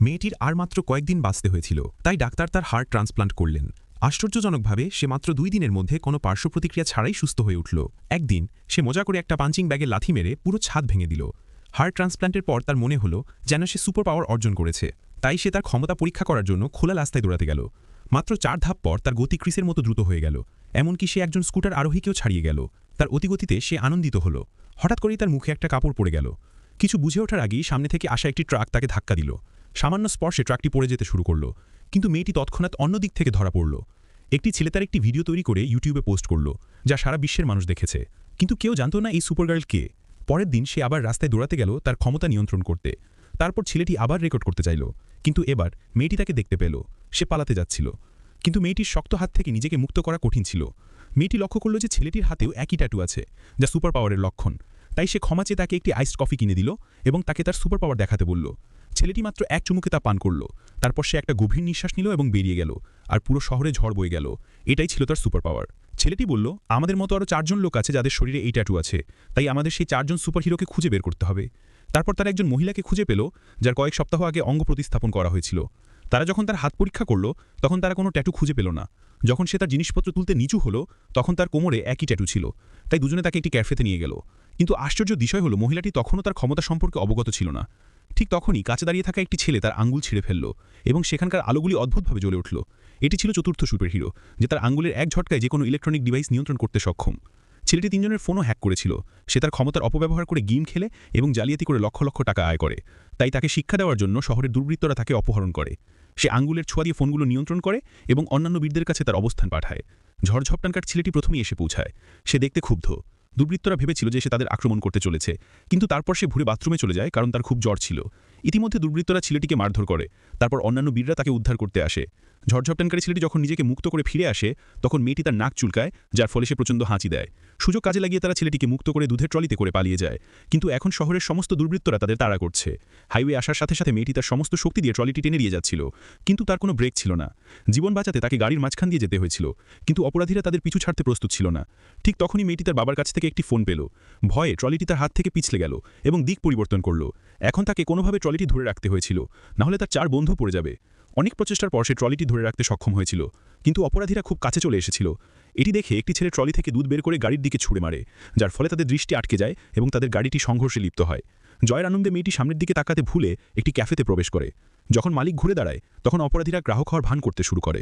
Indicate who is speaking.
Speaker 1: মেয়েটির আর মাত্র কয়েকদিন বাঁচতে হয়েছিল, তাই ডাক্তার তার হার্ট ট্রান্সপ্লান্ট করলেন। আশ্চর্যজনকভাবে সে মাত্র দুই দিনের মধ্যে কোনো পার্শ্ব প্রতিক্রিয়া ছাড়াই সুস্থ হয়ে উঠল। একদিন সে মজা করে একটা পাঞ্চিং ব্যাগে লাথি মেরে পুরো ছাদ ভেঙে দিল। হার্ট ট্রান্সপ্লান্টের পর তার মনে হলো যেন সে সুপার পাওয়ার অর্জন করেছে। তাই সে তার ক্ষমতা পরীক্ষা করার জন্য খোলা রাস্তায় দৌড়াতে গেল। মাত্র চার ধাপ পর তার গতি ক্রিসের মতো দ্রুত হয়ে গেল। এমনকি সে একজন স্কুটার আরোহীকেও ছাড়িয়ে গেল। তার অতিগতিতে সে আনন্দিত হল। হঠাৎ করেই তার মুখে একটা কাপড় পড়ে গেল। কিছু বুঝে ওঠার আগেই সামনে থেকে আসা একটি ট্রাক তাকে ধাক্কা দিল। সামান্য স্পর্শে ট্রাকটি পড়ে যেতে শুরু করল, কিন্তু মেয়েটি তৎক্ষণাৎ অন্য দিক থেকে ধরা পড়ল। একটি ছেলে তার একটি ভিডিও তৈরি করে ইউটিউবে পোস্ট করল, যা সারা বিশ্বের মানুষ দেখেছে। কিন্তু কেউ জানতো না এই সুপারগার্ল কে। পরের দিন সে আবার রাস্তায় দৌড়াতে গেল তার ক্ষমতা নিয়ন্ত্রণ করতে। তারপর ছেলেটি আবার রেকর্ড করতে চাইল, কিন্তু এবার মেয়েটি তাকে দেখতে পেল। সে পালাতে যাচ্ছিল। কিন্তু মেয়েটির শক্ত হাত থেকে নিজেকে মুক্ত করা কঠিন ছিল। মেয়েটি লক্ষ্য করল যে ছেলেটির হাতেও একই ট্যাটু আছে, যা সুপার পাওয়ারের লক্ষণ। তাই সে ক্ষমা চেয়ে তাকে একটি আইসড কফি কিনে দিল এবং তাকে তার সুপার পাওয়ার দেখাতে বলল। ছেলেটি মাত্র এক চুমুকে তা পান করল। তারপর সে একটা গভীর নিঃশ্বাস নিল এবং বেরিয়ে গেল আর পুরো শহরে ঝড় বয়ে গেল। এটাই ছিল তার সুপার পাওয়ার ছেলেটি বলল, আমাদের মতো আরও চারজন লোক আছে যাদের শরীরে এই ট্যাটু আছে। তাই আমাদের সেই চারজন সুপার হিরোকে খুঁজে বের করতে হবে। তারপর তার একজন মহিলাকে খুঁজে পেল, যার কয়েক সপ্তাহ আগে অঙ্গ প্রতিস্থাপন করা হয়েছিল। তারা যখন তার হাত পরীক্ষা করল, তখন তারা কোনো ট্যাটু খুঁজে পেল না। যখন সে তার জিনিসপত্র তুলতে নিচু হলো, তখন তার কোমরে একই ট্যাটু ছিল। তাই দুজনে তাকে একটি ক্যাফেতে নিয়ে গেল। কিন্তু আশ্চর্য বিষয় হলো, মহিলাটি তখনও তার ক্ষমতা সম্পর্কে অবগত ছিল না। ঠিক তখনই কাছে দাঁড়িয়ে থাকা একটি ছেলে তার আঙ্গুল ছিঁড়ে ফেলল এবং সেখানকার আলোগুলি অদ্ভুতভাবে জ্বলে উঠল। এটি ছিল চতুর্থ সুপার হিরো, যে তার আঙ্গুলের এক ঝটকায় যে কোনো ইলেকট্রনিক ডিভাইস নিয়ন্ত্রণ করতে সক্ষম। ছেলেটি তিনজনের ফোনও হ্যাক করেছিল। সে তার ক্ষমতার অপব্যবহার করে গেম খেলে এবং জালিয়াতি করে লক্ষ লক্ষ টাকা আয় করে। তাই তাকে শিক্ষা দেওয়ার জন্য শহরের দুর্বৃত্তরা তাকে অপহরণ করে। সে আঙ্গুলের ছোঁয়া দিয়ে ফোনগুলো নিয়ন্ত্রণ করে এবং অন্যান্য বীরদের কাছে তার অবস্থান পাঠায়। ঝড়ঝপটানকার ছেলেটি প্রথমেই এসে পৌঁছায়। সে দেখতে ক্ষুব্ধ। দুর্বৃত্তরা ভেবেছিল যে সে তাদের আক্রমণ করতে চলেছে, কিন্তু তারপর সে ঘুরে বাথরুমে চলে যায় কারণ তার খুব জ্বর ছিল। ইতিমধ্যে দুর্বৃত্তরা ছেলেটিকে মারধর করে, তারপর অন্যান্য বীররা তাকে উদ্ধার করতে আসে। ঝড়ঝপটানকারী ছেলেটি যখন নিজেকে মুক্ত করে ফিরে আসে, তখন মেয়েটি তার নাক চুলকায়, যার ফলে সে প্রচণ্ড হাঁচি দেয়। সুযোগ কাজে লাগিয়ে তারা ছেলেটিকে মুক্ত করে দুধের ট্রলিতে করে পালিয়ে যায়। কিন্তু এখন শহরের সমস্ত দুর্বৃত্তরা তাদের তাড়া করছে। হাইওয়ে আসার সাথে সাথে মেয়েটি তার সমস্ত শক্তি দিয়ে ট্রলিটি টেনে নিয়ে যাচ্ছিল। কিন্তু তার কোনো ব্রেক ছিল না। জীবন বাঁচাতে তাকে গাড়ির মাঝখান দিয়ে যেতে হয়েছিল। কিন্তু অপরাধীরা তাদের পিছু ছাড়তে প্রস্তুত ছিল না। ঠিক তখনই মেয়েটি তার বাবার কাছ থেকে একটি ফোন পেল। ভয়ে ট্রলিটি তার হাত থেকে পিছলে গেল এবং দিক পরিবর্তন করল। এখন তাকে কোনোভাবে ট্রলিটি ধরে রাখতে হয়েছিল। নাহলে তার চার বন্ধু পড়ে যাবে। অনেক প্রচেষ্টার পর সে ট্রলিটি ধরে রাখতে সক্ষম হয়েছিল, কিন্তু অপরাধীরা খুব কাছে চলে এসেছিল। এটি দেখে একটি ছেলে ট্রলি থেকে দুধ বের করে গাড়ির দিকে ছুড়ে মারে, যার ফলে তাদের দৃষ্টি আটকে যায় এবং তাদের গাড়িটি সংঘর্ষে লিপ্ত হয়। জয়ের আনন্দে মেয়েটি সামনের দিকে তাকাতে ভুলে একটি ক্যাফেতে প্রবেশ করে। যখন মালিক ঘুরে দাঁড়ায়, তখন অপরাধীরা গ্রাহক হওয়ার ভান করতে শুরু করে।